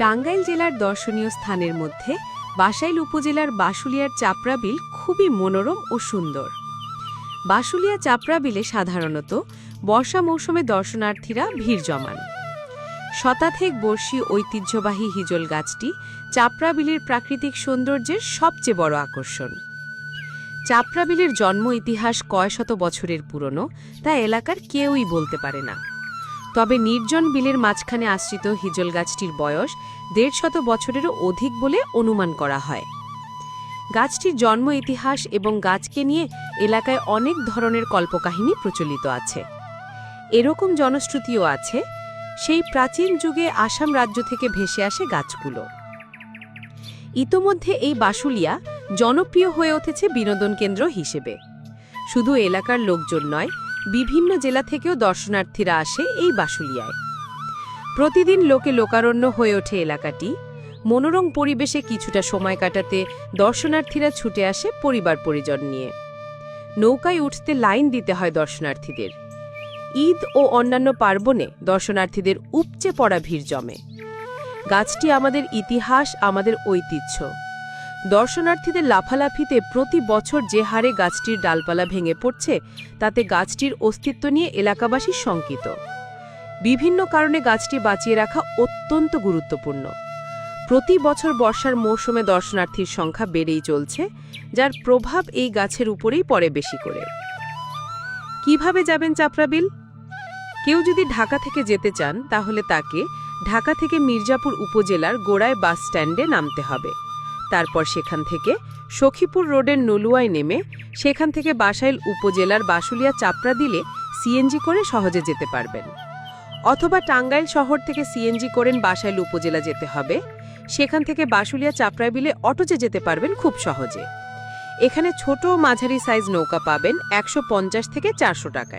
টাঙ্গাইল জেলার দর্শনীয় স্থানের মধ্যে বাসাইল উপজেলার বাসুলিয়ার চাপড়া বিল খুবই মনোরম ও সুন্দর। বাসুলিয়া চাপড়া বিলে সাধারণত বর্ষা মৌসুমে দর্শনার্থীরা ভিড় জমান। শতাধিক বর্ষী ঐতিহ্যবাহী হিজল গাছটি চাপড়া বিলের প্রাকৃতিক সৌন্দর্যের সবচেয়ে বড় আকর্ষণ। চাপড়া বিলের জন্ম ইতিহাস কয় শত বছরের পুরনো তা এলাকার কেউই বলতে পারে না। তবে নির্জন বিলের মাঝখানে আশ্রিত হিজল গাছটির বয়স দেড় শত বছরেরও অধিক বলে অনুমান করা হয়। গাছটির জন্ম ইতিহাস এবং গাছকে নিয়ে এলাকায় অনেক ধরনের কল্পকাহিনী প্রচলিত আছে। এরকম জনশ্রুতিও আছে, সেই প্রাচীন যুগে আসাম রাজ্য থেকে ভেসে আসে গাছগুলো। ইতোমধ্যে এই বাসুলিয়া জনপ্রিয় হয়ে উঠেছে বিনোদন কেন্দ্র হিসেবে। শুধু এলাকার লোকজন নয় বিভিন্ন জেলা থেকেও দর্শনার্থীরা আসে এই বাসুলিয়ায়। প্রতিদিন লোকে লোকারণ্য হয়ে ওঠে এলাকাটি। মনোরম পরিবেশে কিছুটা সময় কাটাতে দর্শনার্থীরা ছুটে আসে পরিবার পরিজন নিয়ে। নৌকায় উঠতে লাইন দিতে হয় দর্শনার্থীদের। ঈদ ও অন্যান্য পার্বণে দর্শনার্থীদের উপচে পড়া ভিড় জমে। গাছটি আমাদের ইতিহাস, আমাদের ঐতিহ্য। দর্শনার্থীদের লাফালাফিতে প্রতি বছর যে হারে গাছটির ডালপালা ভেঙে পড়ছে, তাতে গাছটির অস্তিত্ব নিয়ে এলাকাবাসী শঙ্কিত। বিভিন্ন কারণে গাছটি বাঁচিয়ে রাখা অত্যন্ত গুরুত্বপূর্ণ। প্রতি বছর বর্ষার মৌসুমে দর্শনার্থীর সংখ্যা বেড়েই চলছে, যার প্রভাব এই গাছের উপরেই পড়ে বেশি করে। কীভাবে যাবেন চাপড়াবিল কেউ যদি ঢাকা থেকে যেতে চান, তাহলে তাকে ঢাকা থেকে মির্জাপুর উপজেলার গোড়ায় বাস স্ট্যান্ডে নামতে হবে। তারপর সেখান থেকে সখীপুর রোডের নলুয়ায় নেমে সেখান থেকে বাসাইল উপজেলার বাসুলিয়া চাপড়া দিলে সিএনজি করে সহজে যেতে পারবেন। অথবা টাঙ্গাইল শহর থেকে সিএনজি করেন বাসাইল উপজেলা যেতে হবে। সেখান থেকে বাসুলিয়া চাপড়া বিলে অটোজে যেতে পারবেন খুব সহজে। এখানে ছোট ও মাঝারি সাইজ নৌকা পাবেন একশো পঞ্চাশ থেকে চারশো টাকায়।